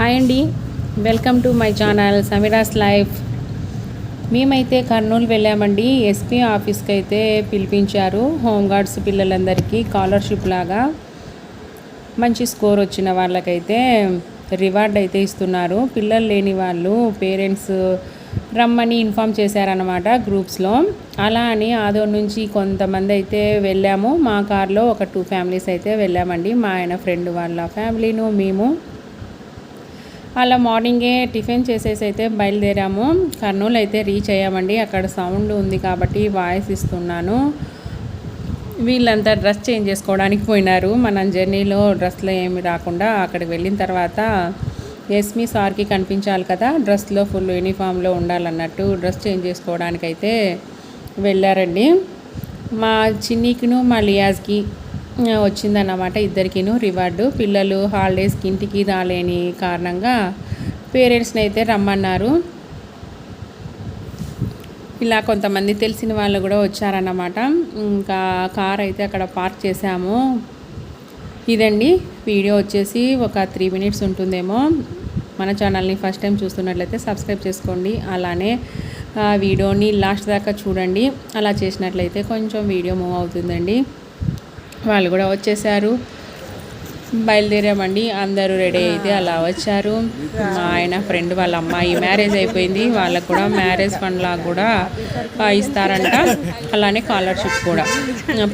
Hi అండి. Welcome to my channel Sameera's life మేమైతే కర్నూలు వెళ్ళామండి. ఎస్పీ ఆఫీస్కి అయితే పిలిపించారు. హోంగార్డ్స్ పిల్లలందరికీ స్కాలర్షిప్ లాగా మంచి స్కోర్ వచ్చిన వాళ్ళకైతే రివార్డ్ అయితే ఇస్తున్నారు. పిల్లలు లేని వాళ్ళు పేరెంట్స్ రమ్మని ఇన్ఫామ్ చేశారనమాట గ్రూప్స్లో. అలా అని ఆదో నుంచి కొంతమంది అయితే వెళ్ళాము. మా కార్లో ఒక టూ ఫ్యామిలీస్ అయితే వెళ్ళామండి. మా ఆయన ఫ్రెండ్ వాళ్ళ ఫ్యామిలీను మేము అలా మార్నింగే టిఫిన్ చేసేసి అయితే బయలుదేరాము. కర్నూలు అయితే రీచ్ అయ్యామండి. అక్కడ సౌండ్ ఉంది కాబట్టి వాయిస్ ఇస్తున్నాను. వీళ్ళంతా డ్రెస్ చేంజ్ చేసుకోవడానికి పోయినారు. మన జర్నీలో డ్రెస్లో ఏమి రాకుండా అక్కడికి వెళ్ళిన తర్వాత ఎస్మి సార్కి కనిపించాలి కదా. డ్రెస్లో ఫుల్ యూనిఫామ్లో ఉండాలన్నట్టు డ్రెస్ చేంజ్ చేసుకోవడానికి అయితే వెళ్ళారండి. మా చిన్నికిను మా లియాజ్కి వచ్చిందన్నమాట ఇద్దరికిను రివార్డు. పిల్లలు హాలిడేస్కి ఇంటికి రాలేని కారణంగా పేరెంట్స్ని అయితే రమ్మన్నారు. ఇలా కొంతమంది తెలిసిన వాళ్ళు కూడా వచ్చారన్నమాట. ఇంకా కార్ అయితే అక్కడ పార్క్ చేసాము ఇదండి. వీడియో వచ్చేసి ఒక త్రీ మినిట్స్ ఉంటుందేమో. మన ఛానల్ని ఫస్ట్ టైం చూస్తున్నట్లయితే సబ్స్క్రైబ్ చేసుకోండి. అలానే వీడియోని లాస్ట్ దాకా చూడండి. అలా చేసినట్లయితే కొంచెం వీడియో మూవ్ అవుతుందండి. వాళ్ళు కూడా వచ్చేసారు. బయలుదేరామండి. అందరూ రెడీ అయితే అలా వచ్చారు. మా ఆయన ఫ్రెండ్ వాళ్ళ అమ్మాయి మ్యారేజ్ అయిపోయింది. వాళ్ళకు కూడా మ్యారేజ్ ఫండ్ లాగా కూడా ఇస్తారంట. అలానే స్కాలర్షిప్ కూడా.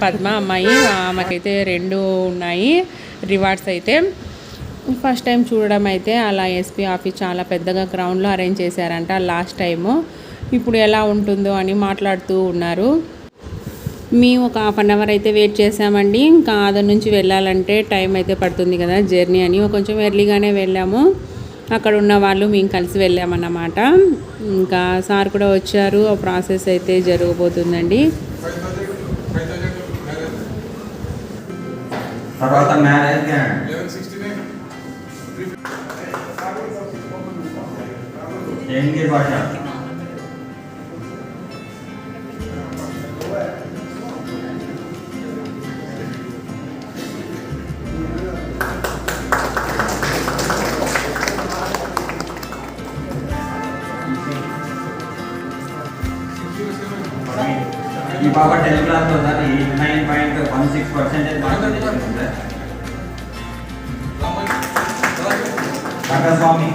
పద్మ అమ్మాయి ఆమెకైతే రెండు ఉన్నాయి. రివార్డ్స్ అయితే. ఫస్ట్ టైం చూడడం అయితే అలా ఎస్పీ ఆఫీస్ చాలా పెద్దగా గ్రౌండ్లో అరేంజ్ చేశారంట లాస్ట్ టైము. ఇప్పుడు ఎలా ఉంటుందో అని మాట్లాడుతూ ఉన్నారు. మేము ఒక హాఫ్ అన్ అవర్ అయితే వెయిట్ చేసామండి ఇంకా ఆద నుంచి వెళ్ళాలంటే టైం అయితే పడుతుంది కదా జర్నీ అని. కొంచెం ఎర్లీగానే వెళ్ళాము. అక్కడ ఉన్న వాళ్ళు మేము కలిసి వెళ్ళామన్నమాట. ఇంకా సార్ కూడా వచ్చారు. ఆ ప్రాసెస్ అయితే జరగబోతుందండి. తర్వాత మ్యారేజ్ ఏంటి భాష ఈ పాప టెన్త్ క్లాస్లో sir eight nine point one six percentage marks స్వామి